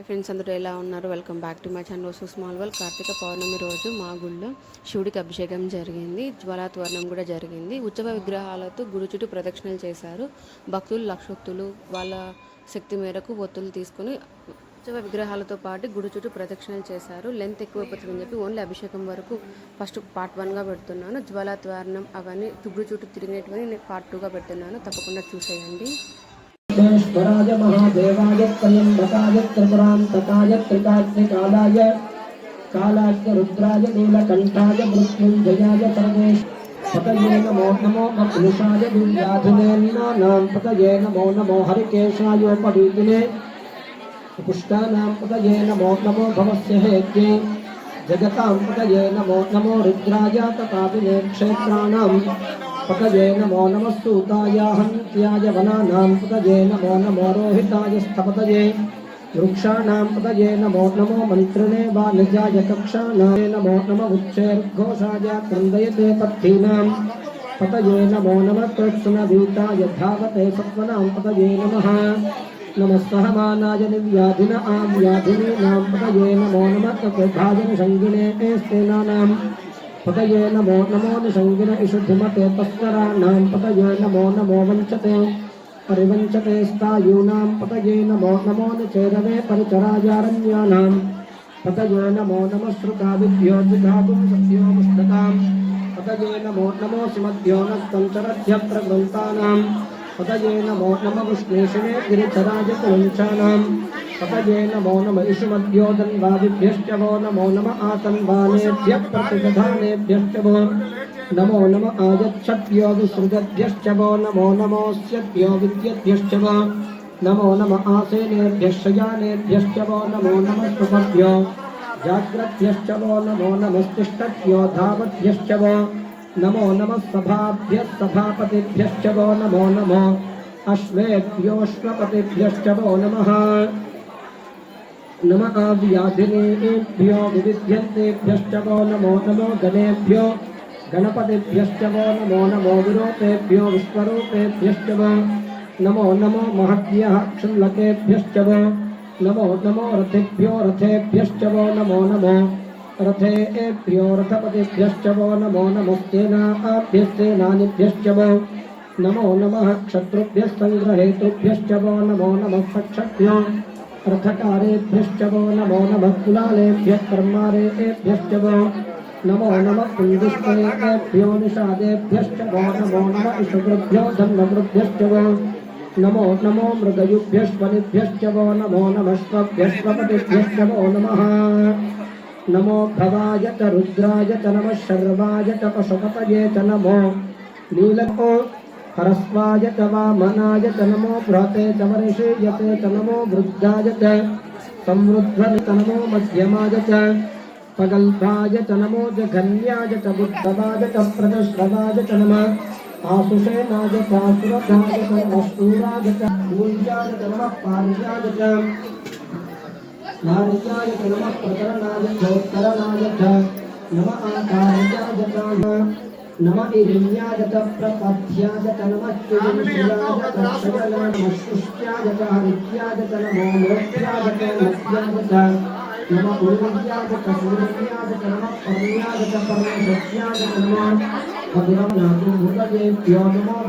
Hi friends అందరూ ఎలా ఉన్నారు? Welcome back to my channel so small వల్ కార్తీక పౌర్ణమి రోజు మా గుళ్ళో శివుడికి అభిషేకం జరిగింది. జ్వాలాత్వర్ణం కూడా జరిగింది. ఉత్సవ విగ్రహాలతో గుడి చుట్టూ ప్రదక్షిణలు చేశారు. భక్తులు లక్షోక్తులు వాళ్ళ శక్తి మేరకు ఒత్తులు తీసుకొని ఉత్సవ విగ్రహాలతో పాటు గుడి చుట్టూ ప్రదక్షిణలు చేశారు. లెంత్ ఎక్కువైపోతుందని చెప్పి ఓన్లీ అభిషేకం వరకు ఫస్ట్ పార్ట్ వన్గా పెడుతున్నాను. జ్వాలాత్వర్ణం అవన్నీ గుడి చుట్టూ తిరిగేటివని నేను పార్ట్ టూగా పెడుతున్నాను. తప్పకుండా చూసేయండి. विश्वेश्वराय महादेवाय त्र्यंबकाय त्रिपुरांतकाय त्रिकात्रिकालाय रुद्राय नीलकण्ठाय मृत्युञ्जयाय परमेश पतये नमो नमो मपुरुषाय विन्द्याधिनेनानां पतये नमो नमो हरिकेशायोपवीतिने पुष्टानां पतये नमो नमो भवस्य हेत्ये जगतां पतये नमो नमो रुद्राय तथापिने क्षेत्राणां पकजे नमो नमस्तूताया, हन्त्याय वनानां पतये नमो नमो रोहिताय स्थपतये, वृक्षाणां पतये नमो नमो मन्त्रणे बालजाय कक्षाणां, नमो नम उच्चैर्घोषाय क्रन्दयते पत्थीनां पतये नमो नमः कृत्सुनभीताय धावते सत्त्वनां पतये नमः, नमस्सहमानाय निर्व्याधिन आं व्याधिनीनां पतये नमो नमः भाजनसङ्गिणे एस्तेनानाम् నమ తద్భాజన సంగినే ఏస్తేనానాం పతయే నమో నమో నిసంగిన ఇషుధిమతే తస్కరాణాం పతయే నమో నమో వంచతే పరివంచతే స్థాయూనాం పతయే నమో నమో నిచేరవే పరిచరాయారణ్యానాం పతయే నమో నమ శ్రుతావిభ్యో విధాతుం సత్యోముష్ణతాం పతయే నమో నమో సుమధ్యో నస్తంచరధ్య ప్రగ్రంథానాం పతయే तपजे नमो नम। वो नमो नम। आसन्वानेभ्यः वो नमो नम। आयच्छद्यो वो नमो नमोऽस्यद्यो विद्यद्भ्यश्च वो नमो नम। आसेनेभ्यश्च यानेभ्यश्च वो नमो नम। सुभभ्यो जाग्रभ्यश्च वो नमो नमस्तिष्ठभ्यो धावद्भ्यश्च वो नमो नमः। सभाभ्यः सभापतिभ्यश्च वो नमो नमो। अश्वेभ्योऽश्वपतिभ्यश्च वो नमः। नम आव्याधिनेभ्यो विविध्यन्तेभ्यश्च वो नमो नमो गणेभ्यो। गणपतिभ्यश्च वो नमो नमो विरोपेभ्यो विश्वरूपेभ्यश्च वो नमो नमो महद्भ्यः क्षुल्लकेभ्यश्च वो नमो नमो रथेभ्यो रथेभ्यश्च वो नमो नमो रथेभ्यो रथपतिभ्यश्च वो नमो नमस्तेनाभ्यस्तेनानिभ्यश्च वो नमो नमः क्षत्रुभ्यः सङ्ग्रहेतृभ्यश्च वो नमो नमः सक्षभ्यो। रथकारेभ्यश्च वो नमो नमः कुलालेभ्यः कर्मारेभ्यश्च नमो नमः कुन्दुष्टेभ्यो निषादेभ्यश्च वो नमो नमः इषुभ्यो धन्वभ्यश्च वो नमो नमो मृगयुभ्यश्वनिभ्यश्च वो नमो नमस्वभ्यश्वपतिभ्यश्च वो नमः नमो भवाय च रुद्राय च नमः शर्वाय च पशुपतये च नमो नीलको हरस्वाय च वामनाय च नमो बृहते च वर्षेयते च नमो वृद्धाय च संवृद्धने च नमो मध्यमाय च पगल्भाय च नमो जघन्याय च बुद्धवाय च प्रजश्रवाय च नमः आसुषेनाय च सुरथाय च नमः च कूल्याय च नमः पार्याय च नार्याय च नमः प्रकरणाय च नम आकार्याय च नम इरिण्याय च प्रपथ्याय च नमः चुरिंशियाय च क्षयलाय नमः शुष्ट्याय च हरित्याय च नमो मोक्ष्याय च मत्याय च नम उर्व्याय च सूर्याय च नमः पर्याय च परमेशत्याय च नमः भद्रं नातु मृगजेभ्यो नमो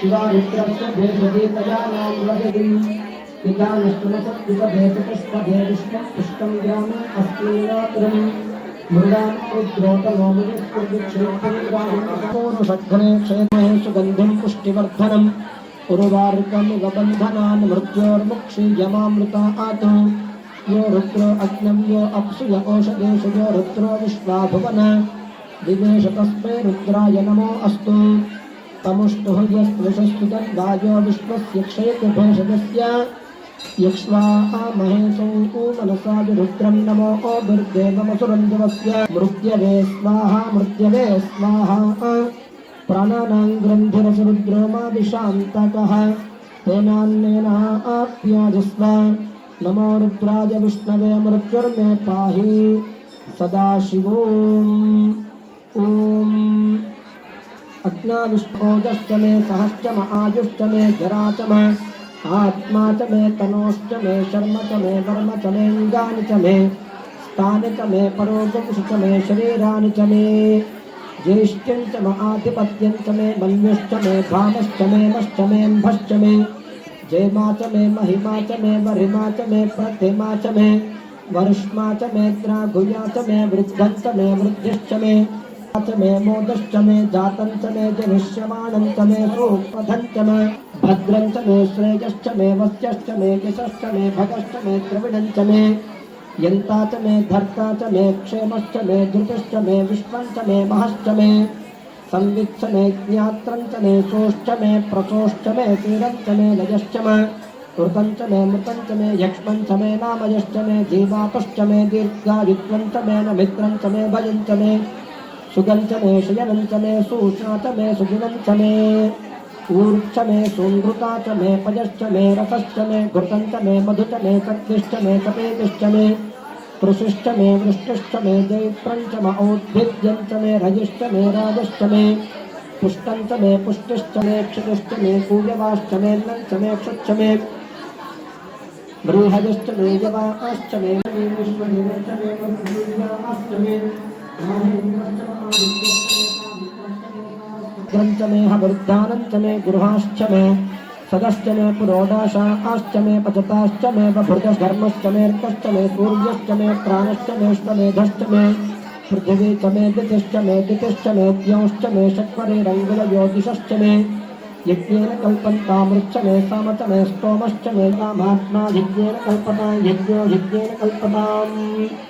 विच्छिन्नतेभ्यो नमो विचिन्नतेभ्यो नमः रोगो येषां किञ्चनामवतु या ते रुद्रशिवा तयो शिवा विश्वाः भेषति शिवा रुद्रस्य भेषति तया नाम वदति। पितानस्तुमसत्युपभेतपुष्पभे विष्णुं पुष्पं ज्ञान अस्मिन्नातरम् मृगां रुद्रोतमोमुनिष्कृतिक्षेत्रं क्षेमे सुगन्धिं पुष्टिवर्धनम्। उर्वारुकमिव बन्धनान् मृत्योर्मुक्षीयमामृतात् यो रुद्रो अग्नं, यो अप्सु य यो रुद्रो विश्वाभुवन। दिवेश तस्मै रुद्राय नमो अस्तु। तमुष्टुः यस्पृशस्तु तद्वायो विश्वस्य क्षयतिभेषजस्य यक्ष्वाहा महेशौ मनसा मृत्यवे स्वाहा मृत्यवे स्वाहा। प्राणानां ग्रन्थिरसरुद्रो नमो रुद्राय विष्णवे मृत्युर्मे पाहि। सदाशिवोम्। अज्ञाविष्णोजश्च मे सहश्च म आयुश्च मे जरा च म आत्मा च मे तनोश्च मे शर्म च मे वर्म च मेऽङ्गानि च मे स्थानि च मे परोगंश च मे शरीराणि च मे ज्येष्ठ्यं च म आधिपत्यं मे मन्युश्च मे भामश्च मे मेऽम्भश्च मे जयमा च मे महिमा च मे वरिमा च मे प्रतिमा च मे वर्ष्मा च मे द्राघुया च मे वृद्धं मे वृद्धिश्च मे च मे मे जातं च मे जनिष्यमाणं च मे सुप्रधं च मे भद्रं मे श्रेयश्च मे वस्यश्च मे यशश्च मे भगश्च मे द्रविणं च मे यन्ता च मे धर्ता च मे क्षेमश्च मे धृतिश्च मे विश्वं च मे महश्च मे मे ज्ञात्रं च मे सोश्च मे प्रसोश्च मे तीरं च मे लयश्च मे कृतं च मे मृतं च मे यक्ष्मं च मे नामयश्च मे जीवातश्च मे दीर्घायुत्वं च मे नमित्रं च मे भयं च मे सुगं च मे शयनं च मे सूष्णा च मे सुदिनं च मे ऊर्च मे सुनृता च मे पयश्च मे रसश्च मे घृतं च मे मधु च मे शक्तिश्च मे कपेतिश्च मे कृषिश्च मे वृष्टिश्च मे जैत्रं च म औद्भिद्यं च मे रजिश्च मे राजश्च मे पुष्टं च मे पुष्टिश्च मे क्षितिश्च मे कूयवाश्च मे नं मे क्षुच्च मे बृहजश्च मे यवाश्च मे विश्वदेवश्च मे मरुभूयाश्च मे मे गृहाश्च मे सदश्च मे पुरोडाशाश्च मे पचताश्च मे बभृतधर्मश्च मेऽर्कश्च मे सूर्यश्च मे प्राणश्च मेष्टमेधश्च मे पृथिवी च मे दितिश्च मे दितिश्च मे द्यौश्च मे शक्वरेरङ्गुलज्योतिषश्च मे यज्ञेन कल्पन्तामृच्च मे साम च मे स्तोमश्च मे कामात्मा यज्ञेन कल्पता यज्ञो यज्ञेन कल्पताम्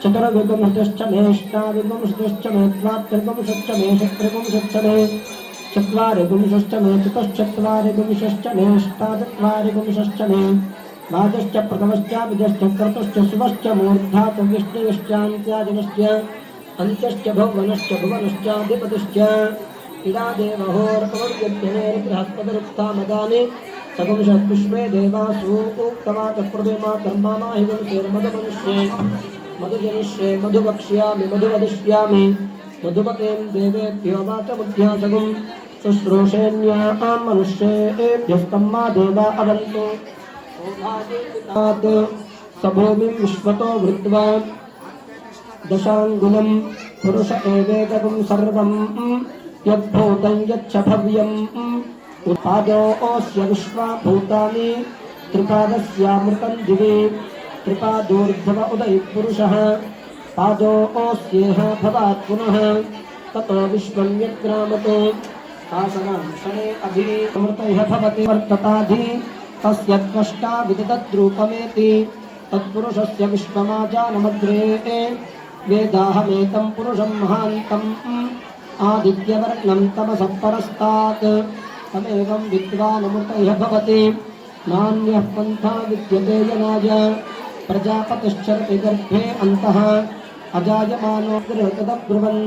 मे सप्तदश च मे नवदश च मे एकविंशतिश्च मे त्रयोविंशतिश्च मे पञ्चविंशतिश्च मे सप्तविंशतिश्च मे नवविंशतिश्च मे एकत्रिविंशश्च मे त्रयस्त्रिविंशश्च मे चतस्रश्च मे अष्टौ च मे द्वादश च मे षोडश च मे विंशतिश्च मे चतुर्विंशतिश्च मे अष्टाविंशतिश्च मे द्वात्रिविंशश्च मे षट्त्रिविंशश्च मे चत्वारिविंशश्च मे चतुश्चत्वारिविंशश्च मे अष्टाचत्वारिविंशश्च मे द्वादश्च प्रथमश्चाभिजश्च क्रतुश्च शुभश्च मूर्धातु विष्णुश्चान्त्यादिनश्च अन्त्यश्च भुवनश्च भुवनश्चाधिपतिश्च इदा देवहोर्पवर्यभ्यनेर्बृहस्पतिरुक्तामदानि सगुंशः पुष्पे देवासु उक्तवाच प्रतिमा कर्मामाहिवंसेर्मदमनुष्ये मधुजनिष्ये मधुवक्ष्यामि मधुवदिष्यामि। मधुपतें देवेभ्यो वाचमुध्यासगुं शुश्रूषेण्यां मनुष्येभ्यस्तं मा देवा अवन्तु। स भूमिं विश्वतो वृत्वा दशाङ्गुलं पुरुष एवेदगुं भव्यम् उत्पादोऽस्य विश्वा भूतानि त्रिपादस्यामृतं दिवि। त्रिपादोर्ध्व उदयपुरुषः। पादोऽस्येह भवात् पुनः। ततो विश्वं यद्ग्रामतो शासनं क्षणे अभिमृतैः भवति वर्तताधि। तस्य तत्पुरुषस्य विश्वमाजानमग्रे। वेदाहमेतं पुरुषं महान्तम्। आदित्यवर्णं तमसः परस्तात्। तमेवं विद्वानमृतैः भवति। नान्यः पन्था विद्यते जनाय। प्रजापतिश्चरति गर्भे अन्तः अजायमानो गृहतदब्रुवन्।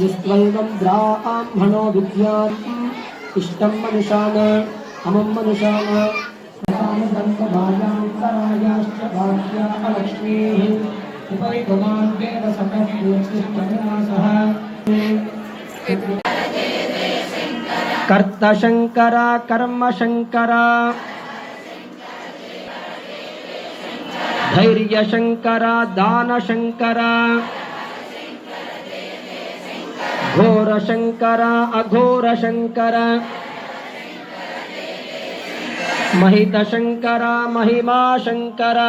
निस्त्वैवं ब्राह्मणो विद्याम्। इष्टं मनुषान्। अमुं मनुषान्। सन्तभायान्तरायाश्च भाष्या अलक्ष्मीः उपैगुमान्तेन सकर्षः कर्तशङ्करा कर्मशङ्करा। धैर्यशङ्करा दानशङ्करा घोरशङ्करा अघोरशङ्करा महितशङ्करा महिमाशङ्करा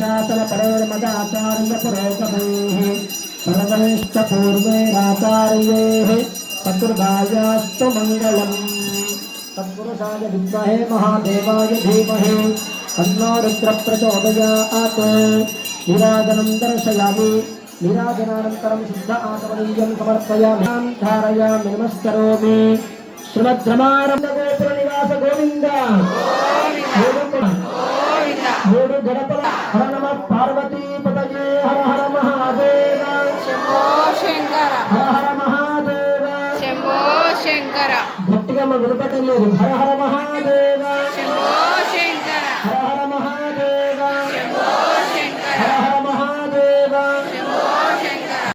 शासनपरोर्मदाचार्यपुरोगमैः सर्वैश्च पूर्वैराचार्यैः चतुर्भायास्तु मङ्गलम् सत्पुरुषाय विद्महे महादेवाय धीमहे तन्नो रुद्र प्रचोदयात् निराजनं दर्शयामि निराजनानन्तरं शुद्ध आसमनीयं समर्पयामि धारयामि नमस्करोमि श्रीमद्रमारम्भगोपुरनिवास गोविन्द गोविन्द गोविन्द गोविन्द गणपत हर नमः पार्वती వినపడలేదు హర హర మహాదేవ్.